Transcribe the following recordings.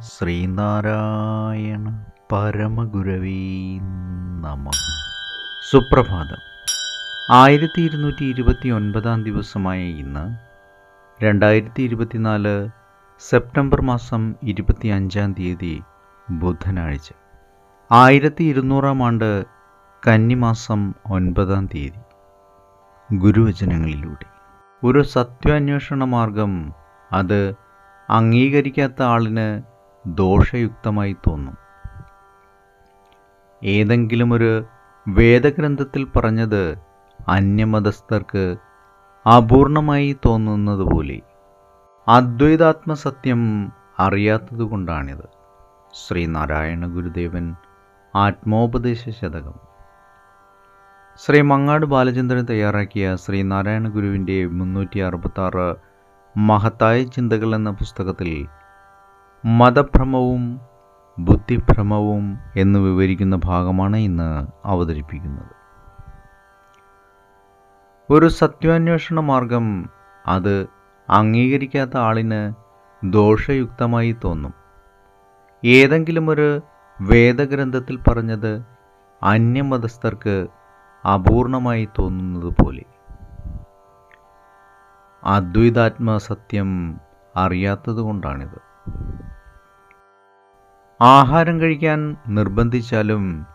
ശ്രീനാരായണ പരമഗുരവീ നമ. സുപ്രഭാതം. ആയിരത്തി ഇരുന്നൂറ്റി ഇരുപത്തി ഒൻപതാം ദിവസമായ ഇന്ന് രണ്ടായിരത്തി ഇരുപത്തിനാല് സെപ്റ്റംബർ മാസം ഇരുപത്തി അഞ്ചാം തീയതി ബുധനാഴ്ച. ആയിരത്തി ഇരുന്നൂറാം ആണ്ട് കന്നിമാസം ഒൻപതാം തീയതി. ഗുരുവചനങ്ങളിലൂടെ. ഒരു സത്യാന്വേഷണ മാർഗം. അത് അംഗീകരിക്കാത്ത ആളിന് ദോഷയുക്തമായി തോന്നും. ഏതെങ്കിലും ഒരു വേദഗ്രന്ഥത്തിൽ പറഞ്ഞത് അന്യമതസ്ഥർക്ക് അപൂർണമായി തോന്നുന്നത് പോലെ അദ്വൈതാത്മസത്യം അറിയാത്തതുകൊണ്ടാണിത്. ശ്രീനാരായണ ഗുരുദേവൻ ആത്മോപദേശ ശതകം ശ്രീ മങ്ങാട് ബാലചന്ദ്രൻ തയ്യാറാക്കിയ ശ്രീ നാരായണ ഗുരുവിന്റെ മുന്നൂറ്റി അറുപത്താറ് മഹത്തായ ചിന്തകൾ എന്ന പുസ്തകത്തിൽ മതഭ്രമവും ബുദ്ധിഭ്രമവും എന്ന് വിവരിക്കുന്ന ഭാഗമാണ് ഇന്ന് അവതരിപ്പിക്കുന്നത്. ഒരു സത്യാന്വേഷണ മാർഗം അത് അംഗീകരിക്കാത്ത ആളിന് ദോഷയുക്തമായി തോന്നും. ഏതെങ്കിലും ഒരു വേദഗ്രന്ഥത്തിൽ പറഞ്ഞത് അന്യമതസ്ഥർക്ക് അപൂർണമായി തോന്നുന്നത് പോലെ. അദ്വൈതാത്മ സത്യം അറിയാത്തതുകൊണ്ടാണിത് ആഹാരം കഴിക്കാൻ നിർബന്ധിച്ചാലും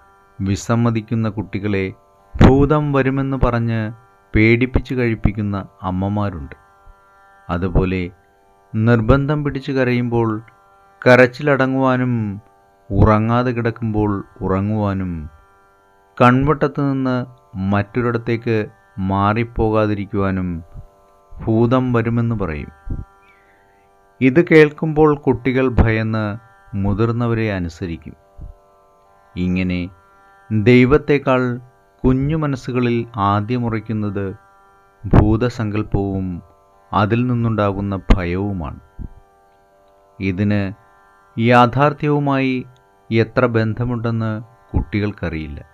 വിസമ്മതിക്കുന്ന കുട്ടികളെ ഭൂതം വരുമെന്ന് പറഞ്ഞ് പേടിപ്പിച്ച് കഴിപ്പിക്കുന്ന അമ്മമാരുണ്ട്. അതുപോലെ നിർബന്ധം പിടിച്ച് കരയുമ്പോൾ കരച്ചിലടങ്ങുവാനും ഉറങ്ങാതെ കിടക്കുമ്പോൾ ഉറങ്ങുവാനും കൺവട്ടത്ത് നിന്ന് മറ്റൊരിടത്തേക്ക് മാറിപ്പോകാതിരിക്കുവാനും ഭൂതം വരുമെന്ന് പറയും. ഇത് കേൾക്കുമ്പോൾ കുട്ടികൾ ഭയന്ന് മുതിർന്നവരെ അനുസരിക്കും. ഇങ്ങനെ ദൈവത്തെക്കാൾ കുഞ്ഞു മനസ്സുകളിൽ ആദ്യമുറയ്ക്കുന്നത് ഭൂതസങ്കല്പവും അതിൽ നിന്നുണ്ടാകുന്ന ഭയവുമാണ്. ഇതിന് യാഥാർത്ഥ്യവുമായി എത്ര ബന്ധമുണ്ടെന്ന് കുട്ടികൾക്കറിയില്ല.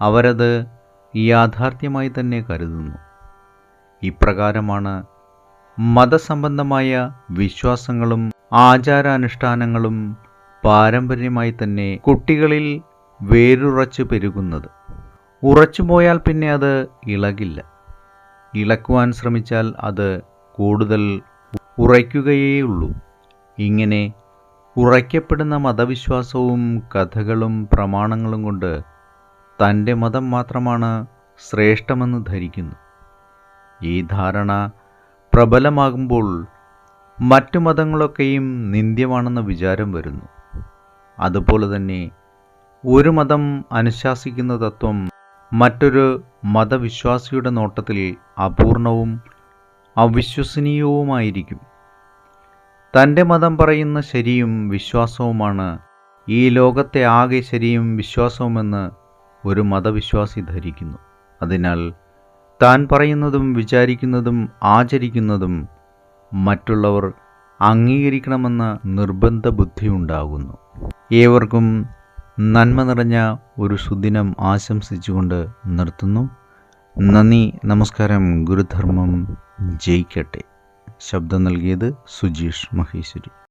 അവരത് യാഥാർത്ഥ്യമായി തന്നെ കരുതുന്നു. ഇപ്രകാരമാണ് മതസംബന്ധമായ വിശ്വാസങ്ങളും ആചാരാനുഷ്ഠാനങ്ങളും പാരമ്പര്യമായി തന്നെ കുട്ടികളിൽ വേരുറച്ചു പെരുകുന്നത്. ഉറച്ചുപോയാൽ പിന്നെ അത് ഇളകില്ല. ഇളക്കുവാൻ ശ്രമിച്ചാൽ അത് കൂടുതൽ ഉറയ്ക്കുകയേയുള്ളൂ. ഇങ്ങനെ ഉറയ്ക്കപ്പെടുന്ന മതവിശ്വാസവും കഥകളും പ്രമാണങ്ങളും കൊണ്ട് തന്റെ മതം മാത്രമാണ് ശ്രേഷ്ഠമെന്ന് ധരിക്കുന്നു. ഈ ധാരണ പ്രബലമാകുമ്പോൾ മറ്റു മതങ്ങളൊക്കെയും നിന്ദ്യമാണെന്ന വിചാരം വരുന്നു. അതുപോലെ തന്നെ ഒരു മതം അനുശാസിക്കുന്ന തത്വം മറ്റൊരു മതവിശ്വാസിയുടെ നോട്ടത്തിൽ അപൂർണവും അവിശ്വസനീയവുമായിരിക്കും. തന്റെ മതം പറയുന്ന ശരിയും വിശ്വാസവുമാണ് ഈ ലോകത്തെ ആകെ ശരിയും വിശ്വാസവുമെന്ന് ഒരു മതവിശ്വാസി ധരിക്കുന്നു. അതിനാൽ താൻ പറയുന്നതും വിചാരിക്കുന്നതും ആചരിക്കുന്നതും മറ്റുള്ളവർ അംഗീകരിക്കണമെന്ന നിർബന്ധ ബുദ്ധി ഉണ്ടാകുന്നു. ഏവർക്കും നന്മ നിറഞ്ഞ ഒരു സുദിനം ആശംസിച്ചുകൊണ്ട് നിർത്തുന്നു. നന്ദി നമസ്കാരം ഗുരുധർമ്മം ജയിക്കട്ടെ. ശബ്ദം നൽകിയത് സുജീഷ് മഹേശ്വരി.